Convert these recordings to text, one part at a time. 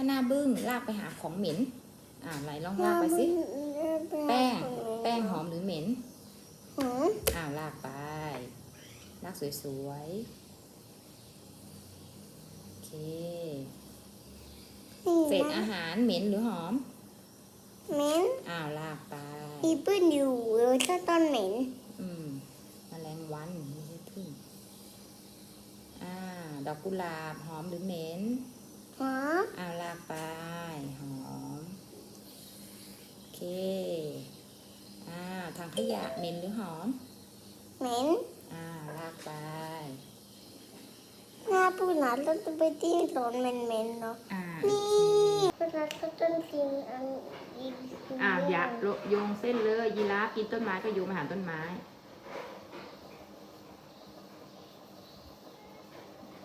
าหน้าบึ้งลากไปหาของเหม็น อ่าไหนลองลากไปสิ แป้ง แป้งหอมหรือเหม็นหอมอ่าลากไป ลากสวยๆ โอเค เศษอาหารเหม็นหรือหอม เหม็นอ้าวลากไปอีเปิ้ลอยู่เลยถ้าต้นเหม็น อืมแมลงวันไม่ใช่พึ่งอ่า ดอกกุหลาบหอมหรือเหม็น หอมอ้าวลากไปหอม โอเค อ่าทางขยะเหม็นหรือหอม เหม็นอ่าลากไปหน้าปูหนาต้นจะไปที่สอนเหม็นเหม็นๆเนาะอ่านี่ปูหนาต้นต้นจริงอันอีกอ่าอย่าโลโยงเส้นเลยยีราฟกินต้นไม้ก็โยงมาหาต้นไม้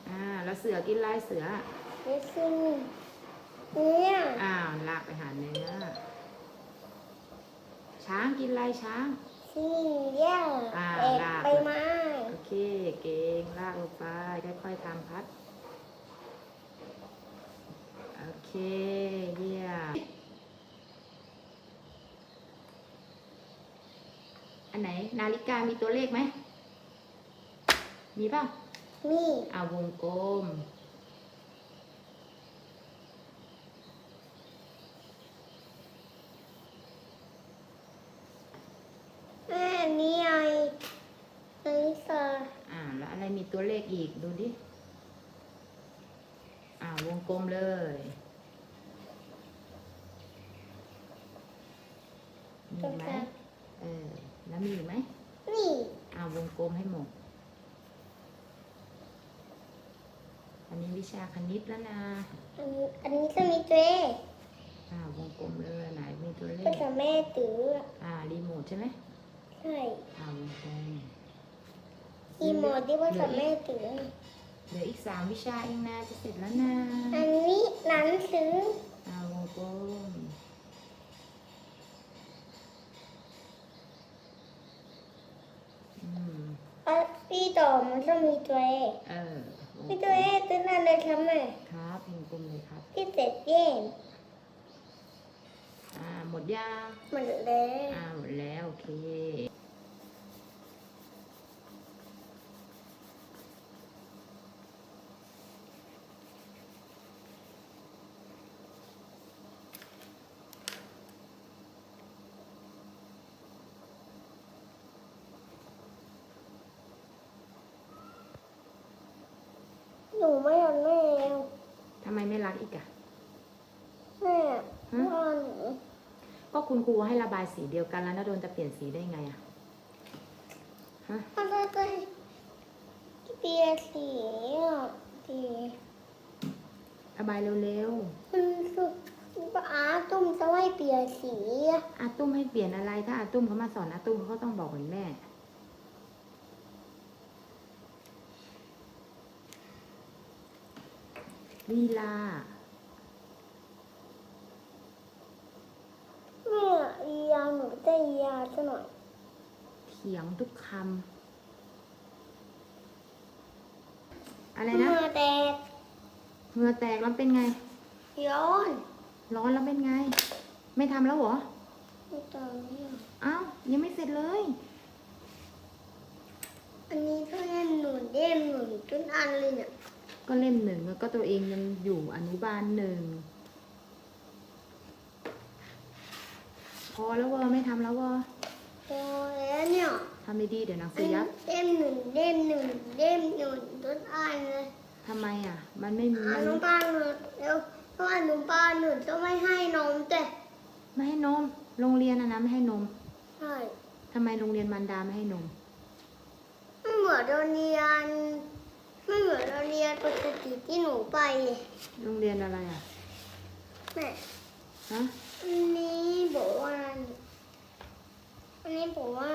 อ่าแล้วเสือกินลายเสือ นี่คือเนี่ยอ้าวลากไปหาเนื้อ ช้างกินลายช้างที่แย่งอ่าเอ็ดลากไปไม้โอเค เก่งลากลงไปค่อยๆทำพัด โอเค เยี่ยม อันไหน นาฬิกามีตัวเลขไหม มีเปล่านี่อ่าวงกลม แม่นี่ไอนี่สอ อ่า แล้วอะไรมี ตัวเลขอีกดูดิอ่าวงกลมเลย มีไหมเออ แล้วมีอีกไหมนี่อ่าวงกลมให้หมด อันนี้วิชาคณิตแล้วนะ อันนี้อันนี้จะมีตัวเลขอ่าวงกลมเลยไหนมีตัวเลก็ขจะแม่ตื้ออ่ารีโมทใช่ไหมใช่อ่าวงกลม อีโมดที่ว่าจะแม่ตื้อเหลืออีกสามวิชาเองนะจะเสร็จแล้วนะอันนี้หนังสืออ่าวงกลมอืมอะพี่ต่อมันจะมีตัวเลขเออวงมีกตัลวมเลขตัวนั้นเลยทำไมครับวงกลมเลยครับที่เสร็จเย่งอ่าหมดยางหมดเลยอ่าหมดแล้วโอเค หนูไม่รันแม่แล้วทำไมไม่รักอีกอะแม่ฮะพ่อหนูก็คุณครูให้ระบายสีเดียวกันแล้วนะโดนจะเปลี่ยนสีได้ไงอะฮะพ่อก็ไปเปียสีอะสีระบายเร็วคุณสุป้าตุ้มจะให้เปียสีอะๆอาตุ้มให้เปลี่ยนอะไร ถ้าอาตุ้มเขามาสอนอาตุ้มเขาก็ต้องบอกเหมือนแม่ ลีลาแม่อียาหนูจะอียาซะหน่อย เถียงทุกคำอะไรนะเมื่อแตกเหงื่อแตกแล้วเป็นไงย้อน ร้อนแล้วเป็นไง ไม่ทำแล้วเหรอไม่ตอนนี้อ้าวยังไม่เสร็จเลย อันนี้เพื่อนหนูเด้มหนูทุกอันเลยเนี่ย ก็เล่มหนึ่งแล้วก็ตัวเองยังอยู่อนุบาลหนึ่งพอแล้วเวอร์ไม่ทำแล้วเวอร์พอแล้วเนี่ยทำดีๆเดี๋ยวหนังอัสืนอยับเด้มหนึ่งเด้มหนึ่งเด้มหนึ่งทุกอันเลยทำไมอะ มันไม่มีอนุบาลหนูแล้วเพราะอนุบาลหนูจะไม่ให้นมแต่ไม่ให้นมโรงเรียนอะนะไม่ให้นมใช่ทำไมโรงเรียนมันดาไม่ให้นมไม่เหมือนโรงเรียน ไม่เหมือนโรงเรียนปกติที่หนูไปเลยโรงเรียนอะไรอะแม่ฮะอันนี้บอกว่าอันนี้บอกว่าหนึ่ง